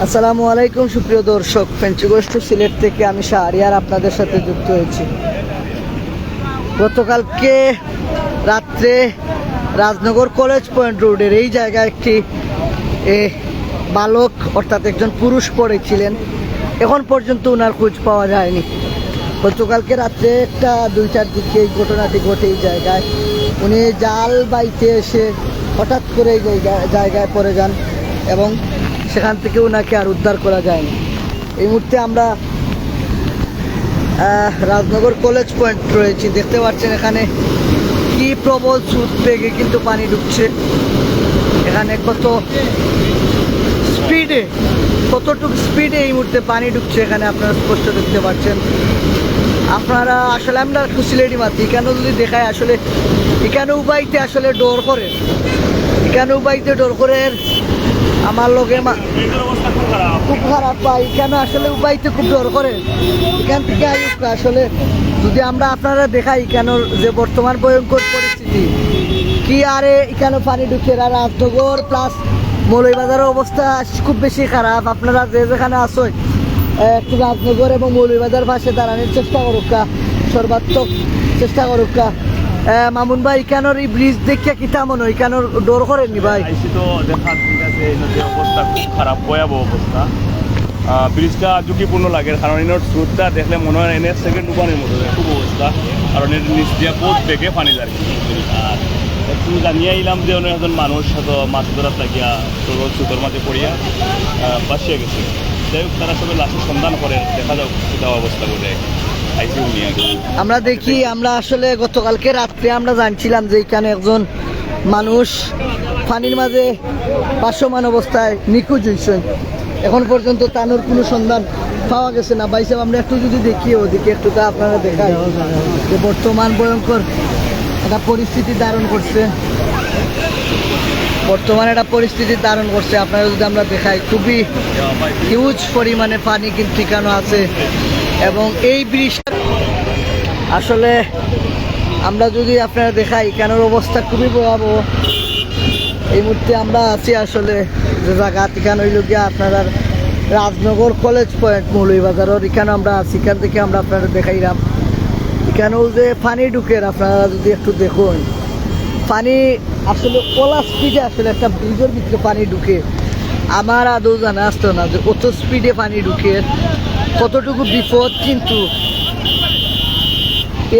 আসসালামু আলাইকুম, সুপ্রিয় দর্শক। পেঞ্চুগোষ্ঠ সিলেট থেকে আমি শাহরিয়ার আপনাদের সাথে যুক্ত হয়েছি। গতকালকে রাত্রে রাজনগর কলেজ পয়েন্ট রোডের এই জায়গায় একটি বালক, অর্থাৎ একজন পুরুষ পড়েছিলেন। এখন পর্যন্ত ওনার খোঁজ পাওয়া যায়নি। গতকালকে রাত্রে একটা দুইটার দিকে এই ঘটনাটি ঘটে এই জায়গায়। উনি জাল বাইতে এসে হঠাৎ করে এই জায়গা- জায়গায় পড়ে যান এবং সেখান থেকে ওনাকে আর উদ্ধার করা যায়নি। এই মুহূর্তে আমরা রাজনগর কলেজ পয়েন্ট রয়েছি। দেখতে পাচ্ছেন এখানে কি প্রবল স্রোত বেগে কিন্তু পানি ঢুকছে। এখানে কত স্পিডে, কতটুকু স্পিডে এই মুহূর্তে পানি ঢুকছে এখানে আপনারা স্পষ্ট দেখতে পাচ্ছেন। আপনারা আসলে, আমরা খুশিলেরই মাতি, কেন যদি দেখায় আসলে এখানে উবাইতে আসলে ডোর করে? এখানে উবাইতে ডোর করে আমার মা- খুব খারাপ পাই কেন আসলে উবাইতে খুব ডর করে? এখান থেকে আসলে? যদি আমরা আপনারা দেখাই কেন যে বর্তমান ভয়ঙ্কর পরিস্থিতি। কি আরে এখানে পানি ঢুকে আর রাজনগর প্লাস মৌলবাজারের অবস্থা খুব বেশি খারাপ। আপনারা যে যেখানে আসেন একটু রাজনগর এবং মৌলবাজার পাশে দাঁড়ানোর চেষ্টা করুকা সর্বাত্মক চেষ্টা করুকা মামুন ভাই, কেন এই ব্রিজ দেখিয়া কিতা মনে হয়? কেন ডর করেননি ভাই? তো নদীর অবস্থা, খুব খারাপ, ভয়াবহ অবস্থা। ব্রিজটা ঝুঁকিপূর্ণ লাগে, কারণ এনার স্রোতটা দেখলে মনে হয় এনের সেকেন্ড উপানের মতো খুব অবস্থা। কারণ এর নিচ দিয়ে বহুত বেগে পানি যায় আর একটু জানিয়ে আইলাম যে অনেক একজন মানুষ হয়তো মাছ ধরার লাগিয়া তো সুতোর মাঝে পড়িয়া বাঁচিয়ে গেছে। যাই হোক, তারা সবাই লাশের সন্ধান করে, দেখা যাক সেটা অবস্থা করে আমরা দেখি, আমরা আসলে গতকালকে রাত্রে আমরা জানছিলাম যে এখানে একজন মানুষ পানির মাঝে পার্শ্বমান অবস্থায় নিখোঁজ হয়েছেন এখন পর্যন্ত তানোর কোনো সন্ধান পাওয়া গেছে না। সাহেব, আমরা একটু যদি দেখি ওদিকে, একটু তা আপনারা দেখাই। যে বর্তমান ভয়ঙ্কর একটা পরিস্থিতি ধারণ করছে। বর্তমানে একটা পরিস্থিতি ধারণ করছে। আপনারা যদি আমরা দেখাই, খুবই হিউজ পরিমাণে পানি কিন্তু ঠিকানো আছে। এবং এই ব্রিজটা আসলে আমরা যদি আপনারা দেখাই, কেনার অবস্থা খুবই ভয়াবহ। এই মুহূর্তে আমরা আছি আসলে যে জায়গা ঠিকানা হইল গিয়া আপনারা রাজনগর কলেজ পয়েন্ট মৌলভীবাজারের। এখানে আমরা আছি, এখান থেকে আমরা আপনারা দেখাইলাম। এখানেও যে পানি ঢুকের আপনারা যদি একটু দেখুন। পানি আসলে কলা স্পিডে আসলে একটা ব্রিজের ভিতরে পানি ঢুকে। আমার আদৌ জানা আসতো না যে কত স্পিডে পানি ঢুকে। কতটুকু বিপদ, কিন্তু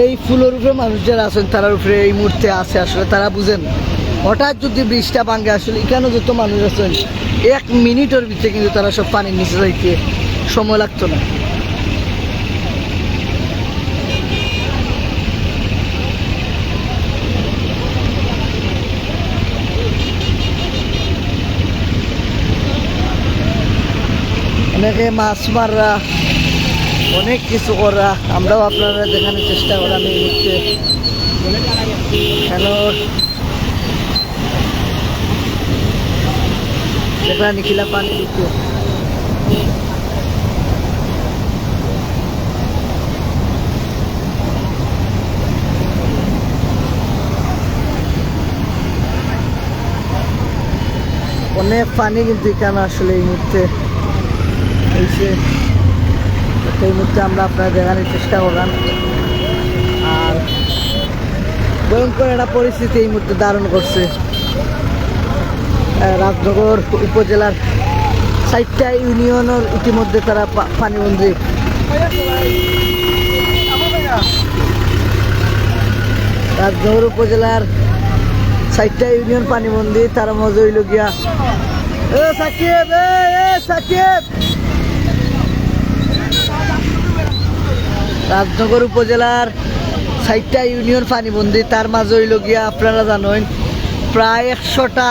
এই ফুলের উপরে মানুষ যারা আছেন তার উপরে এই মুহূর্তে আছে, আসলে তারা বুঝেন। হঠাৎ যদি বৃষ্টিটা ভাঙ্গে আসলে এখানে যত মানুষ আছেন এক মিনিটের ভিতরে কিন্তু তারা সব পানির নিচে যাইতে সময় লাগতো না। অনেকে মাছ মাররা, অনেক কিছু করা। আমরাও আপনারা দেখানোর চেষ্টা করলাম এই মুহূর্তে। হ্যালো দেখলা নিখিলা পানি অনেক পানি কিন্তু এখানে আসলে এই মুহূর্তে। হয়েছে এই মুহূর্তে আমরা আপনারা দেখানোর চেষ্টা করলাম। আর ভয়ঙ্কর একটা পরিস্থিতি এই মুহূর্তে ধারণ করছে। রাজনগর উপজেলার ষাটটা ইউনিয়নের ইতিমধ্যে তারা পানিবন্দী রাজনগর উপজেলার ষাটটা ইউনিয়ন পানিবন্দী তার মধ্যে হইল গিয়া। রাজনগর উপজেলার ষাটটা ইউনিয়ন পানিবন্দী তার মাঝে হইল গিয়া আপনারা জানেন, প্রায় একশোটা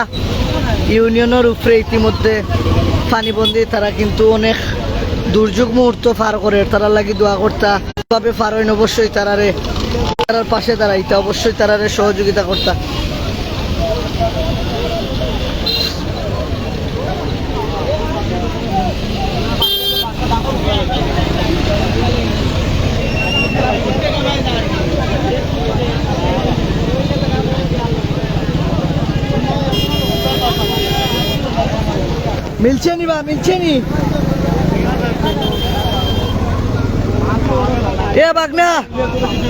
ইউনিয়নের উপরে ইতিমধ্যে পানিবন্দী, তারা কিন্তু অনেক দুর্যোগ মুহূর্ত পার করে। তারা লাগি দোয়া করতা ভাবে পার হইন অবশ্যই তারারে, তারার পাশে দাঁড়াইতা, অবশ্যই তারারে সহযোগিতা করতা। মিলছে নি বা মিলছে নি এ বাগনা,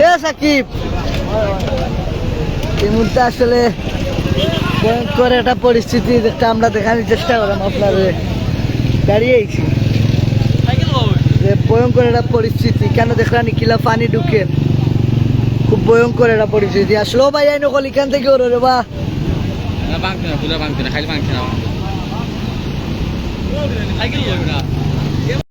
এ সাকিব। এই মুহূর্তে আসলে ভয়ঙ্কর একটা পরিস্থিতি যেটা আমরা দেখানোর চেষ্টা করলাম আপনাদের। দাঁড়িয়েছি যে ভয়ঙ্কর একটা পরিস্থিতি। কেন দেখলাম কিলা পানি ঢুকে? খুব ভয়ঙ্কর একটা পরিস্থিতি। আসলো ভাই আইন কল এখান থেকে ওর বা। না না, খালি না। I can load it up.